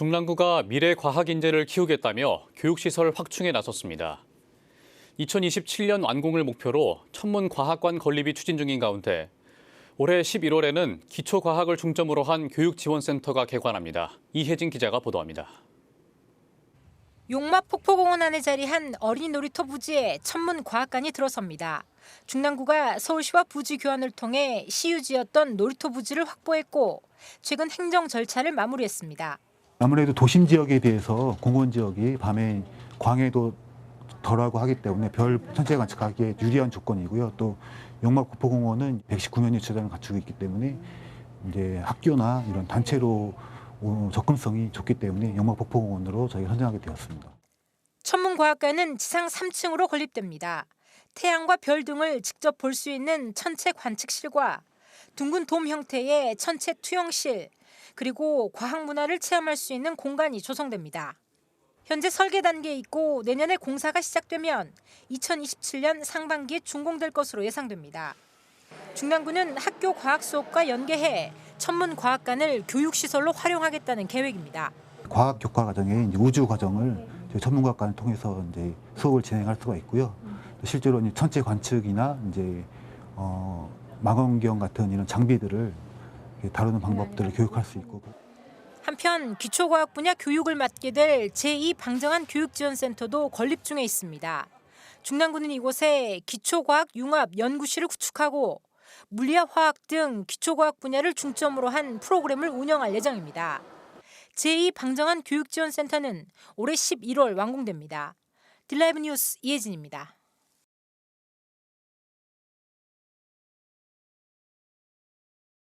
중랑구가 미래 과학 인재를 키우겠다며 교육시설 확충에 나섰습니다. 2027년 완공을 목표로 천문 과학관 건립이 추진 중인 가운데 올해 11월에는 기초과학을 중점으로 한 교육지원센터가 개관합니다. 이혜진 기자가 보도합니다. 용마 폭포공원 안에 자리한 어린이 놀이터 부지에 천문 과학관이 들어섭니다. 중랑구가 서울시와 부지 교환을 통해 시유지였던 놀이터 부지를 확보했고 최근 행정 절차를 마무리했습니다. 아무래도 도심 지역에 비해서 공원 지역이 밤에 광해도 덜하고 하기 때문에 별 천체 관측하기에 유리한 조건이고요. 또 용막 국포공원은 119면 유치장을 갖추고 있기 때문에 이제 학교나 이런 단체로 어, 접근성이 좋기 때문에 용막 국포공원으로 저희가 선정하게 되었습니다. 천문과학관은 지상 3층으로 건립됩니다. 태양과 별 등을 직접 볼 수 있는 천체 관측실과 둥근 돔 형태의 천체 투영실, 그리고 과학 문화를 체험할 수 있는 공간이 조성됩니다. 현재 설계 단계에 있고 내년에 공사가 시작되면 2027년 상반기에 준공될 것으로 예상됩니다. 중랑구는 학교 과학 수업과 연계해 천문 과학관을 교육 시설로 활용하겠다는 계획입니다. 과학 교과 이제 우주 과정을 저희 전문가과를 통해서 이제 수업을 진행할 수가 있고요. 또 실제로 천체 관측이나 이제 어, 망원경 같은 이런 장비들을 다루는 방법들을 교육할 수 있고 한편 기초과학 분야 교육을 맡게 될 제2 방정한 교육지원센터도 건립 중에 있습니다. 중랑구는 이곳에 기초과학 융합 연구실을 구축하고 물리학, 화학 등 기초과학 분야를 중점으로 한 프로그램을 운영할 예정입니다. 제2 방정한 교육지원센터는 올해 11월 완공됩니다. 딜라이브 뉴스 이혜진입니다.